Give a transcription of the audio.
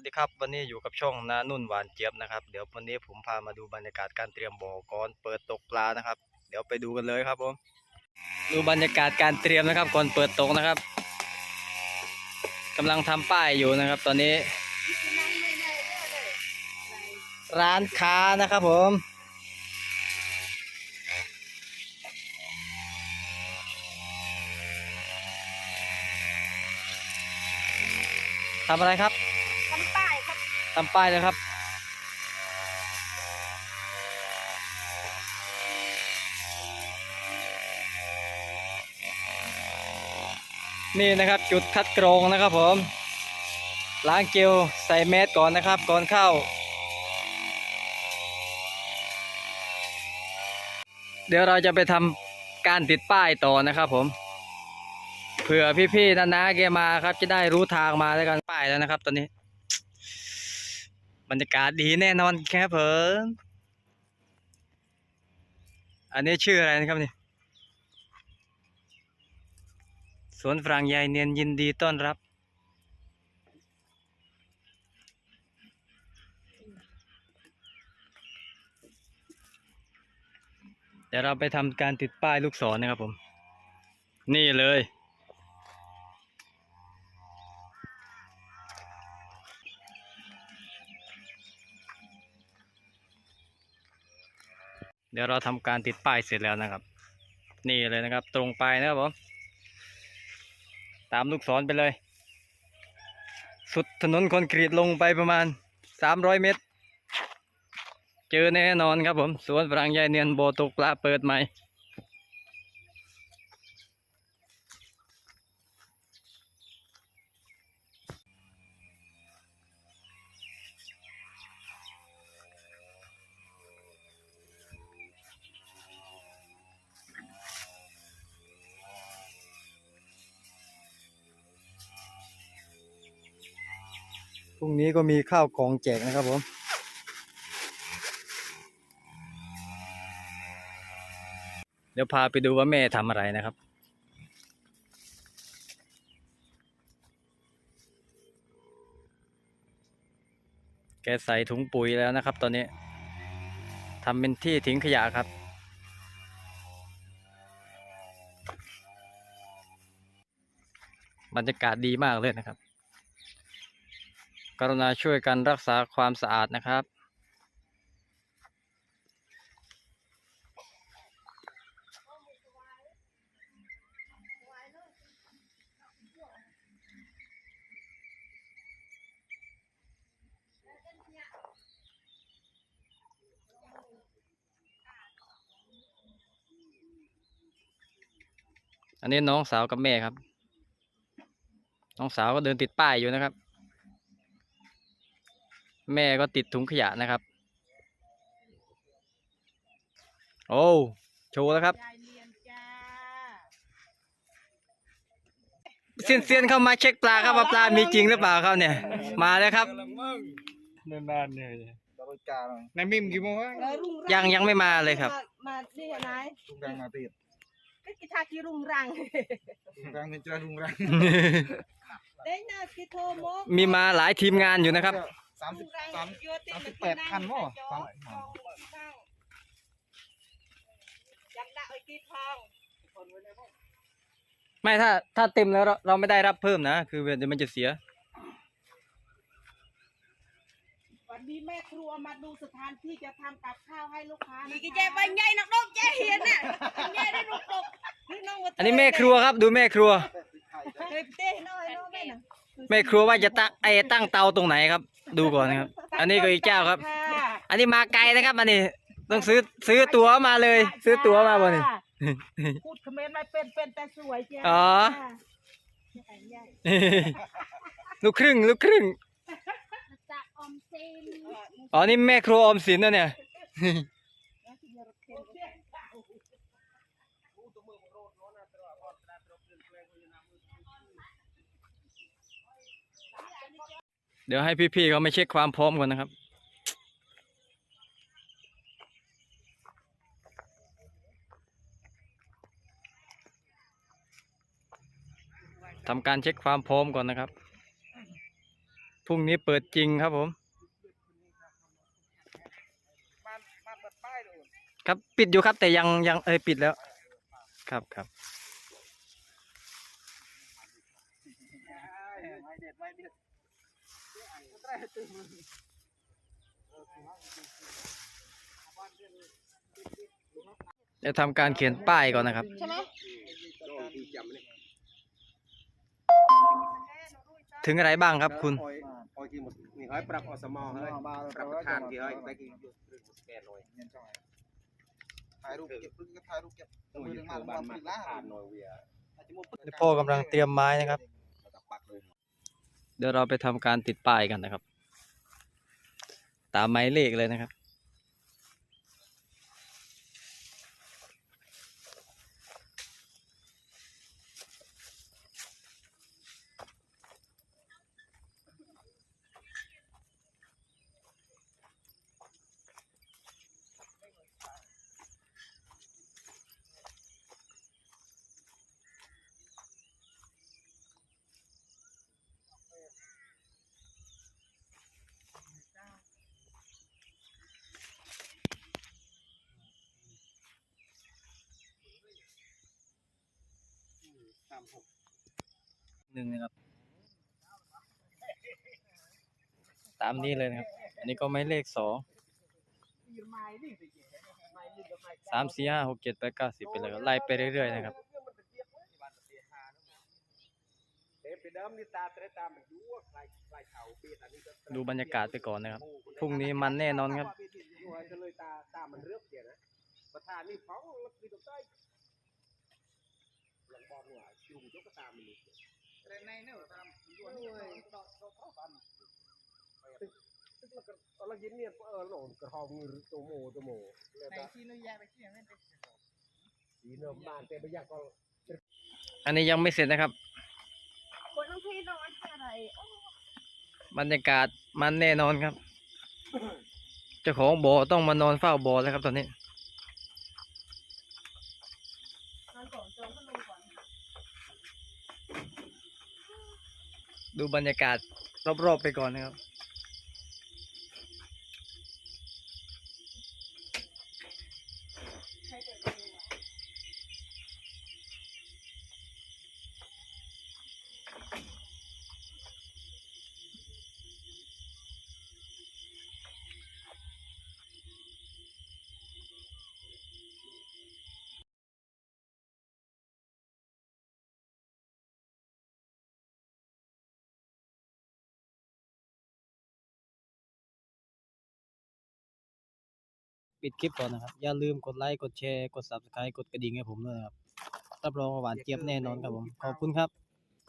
วัสดีครับวันนี้อยู่กับช่องนานุ่นหวานเจี๊ยบนะครับ เดี๋ยววันนี้ผมพามาดูบรรยากาศการเตรียมบ่อก่อนเปิดตกปลานะครับ เดี๋ยวไปดูกันเลยครับผมดูบรรยากาศการเตรียมนะครับก่อนเปิดตกนะครับกำลังทำป้ายอยู่นะครับ ตอนนี้ ร้านค้านะครับผมทำอะไรครับ ครับทำป้ายเลยครับ นี่นะครับจุดคัดกรองนะครับผม ล้างเจลใส่แมสก่อนนะครับ ก่อนเข้า เดี๋ยวเราจะไปทำการติดป้ายต่อนะครับผมเผื่อพี่ๆนานาแกมาครับจะได้รู้ทางมาแล้วกันป้ายแล้วนะครับตอนนี้ บรรยากาศดีแน่นอนครับผมอันนี้ชื่ออะไรนะครับนี่สวนฝรั่งใหญ่เนียนยินดีต้อนรับ เดี๋ยวเราไปทำการติดป้ายลูกศรนะครับผม นี่เลย ดี๋ยวเราทำการติดป้ายเสร็จแล้วนะครับ นี่เลยนะครับ ตรงไปนะครับผมตามลูกศรไปเลย สุดถนนคอนกรีตลงไปประมาณ 300 เมตร เจอแน่นอนครับผม สวนฝรั่งใหญ่เนียนโบตกปลาเปิดใหม่ พรุ่งนี้ก็มีข้าวของแจกนะครับผมเดี๋ยวพาไปดูว่าแม่ทำอะไรนะครับแกใส่ถุงปุ๋ยแล้วนะครับ ตอนนี้ทำเป็นที่ทิ้งขยะครับ บรรยากาศดีมากเลยนะครับ กรุณาช่วยกันรักษาความสะอาดนะครับ อันนี้น้องสาวกับแม่ครับ น้องสาวก็เดินติดป้ายอยู่นะครับ แม่ก็ติดถุงขยะนะครับ โอ้โชว์แล้วครับยายเรียนจ้าเซียนเซียนเข้ามาเช็คปลาครับว่าปลามีจริงหรือเปล่าครับเนี่ย มาแล้วครับนานๆเนี่ยเราไปกาหน่อยนายมิมกี่โมงวะเออรุ่งรัยังยังไม่มาเลยครับ มามานี่อะไรลุงรังมาติดก็กิทากีรุ่งรังลุงรังเป็นเจ้าลุงรังเด้นากิโทโมกมีมาหลายทีมงานอยู่นะครับ สามสิรุ่บงรังสามโยติสามสิบแปดคันมั้งสามยังได้ไอ้กีทองไม่ถ้าถ้าเต็มแล้วเราเราไม่ได้รับเพิ่มนะ คือเดี๋ยวมันจะเสีย วันนี้แม่ครัวมาดูสถานที่จะทำกับข้าวให้ลูกค้านี่กิเจบันใหญ่นักดกเจเฮียนน่ะใหญ่ได้ลูกดกนี่น้องอันนี้แม่ครัวครับ ดูแม่ครัวเฮ้ยเต้น้อยน้อยแม่น่ะแม่ครัวว่าจะตั้งไอ้ตั้งเตาตรงไหนครับ ดูก่อนนะครับ อันนี้ก็อีกเจ้าครับค่ะอันนี้มาไกลนะครับอันนี้ต้องซื้อซื้อตั๋วมาเลย ซื้อตั๋วมาบ่นี่พูดคอมเมนต์ไม่เป็นเป็นแต่สวยจ้าอ๋อใหญ่ลูกครึ่งลูกครึ่งจากออมสินอ๋อนี่แม่ครัวออมสินนะเนี่ย เดี๋ยวให้พี่ๆเขามาเช็คความพร้อมก่อนนะครับ ทำการเช็คความพร้อมก่อนนะครับพรุ่งนี้เปิดจริงครับผม ครับปิดอยู่ครับแต่ยังยังเอ้ยปิดแล้ว ครับครับ ไม่เด็ดไม่เด็ด จะทำการเขียนป้ายก่อนนะครับถึงอะไรบ้างครับคุณพ่อกำลังเตรียมไม้นะครับ เดี๋ยวเราไปทำการติดป้ายกันนะครับ ตามหมายเลขเลยนะครับ สามหกหนึ่งนะครับ ตามนี้เลยนะครับ อันนี้ก็ไม้เลขสองสามสี่ห้าหกเจ็ดแปดเก้าสิบไปเลยไล่ไปเรื่อยๆนะครับดูบรรยากาศไปก่อนนะครับ พรุ่งนี้มันแน่นอนครับประธานนี่เขา ยุงยกกรตามนี่เรนในนี่ยตามยุงเราเราเข้ากันตอนละยินเนี่ยเออหลงกระหองโตโมโตโมในที่นู้นยาไปที่ไม่ได้ดีเนาะบ้านเต็มไปยากก็อันนี้ยังไม่เสร็จนะครับบรรยากาศมันแน่นอนครับ เจ้าของบ่อต้องมานอนเฝ้าบ่อแล้วครับตอนนี้ ดูบรรยากาศรอบๆไปก่อนนะครับ ใครเปิดประตูอะ ปิดคลิปก่อนนะครับ อย่าลืมกดไลค์กดแชร์กด subscribe กดกระดิ่งให้ผมด้วยนะครับรับรองว่าหวานเจี๊ยบแน่นอนครับผมขอบคุณครับ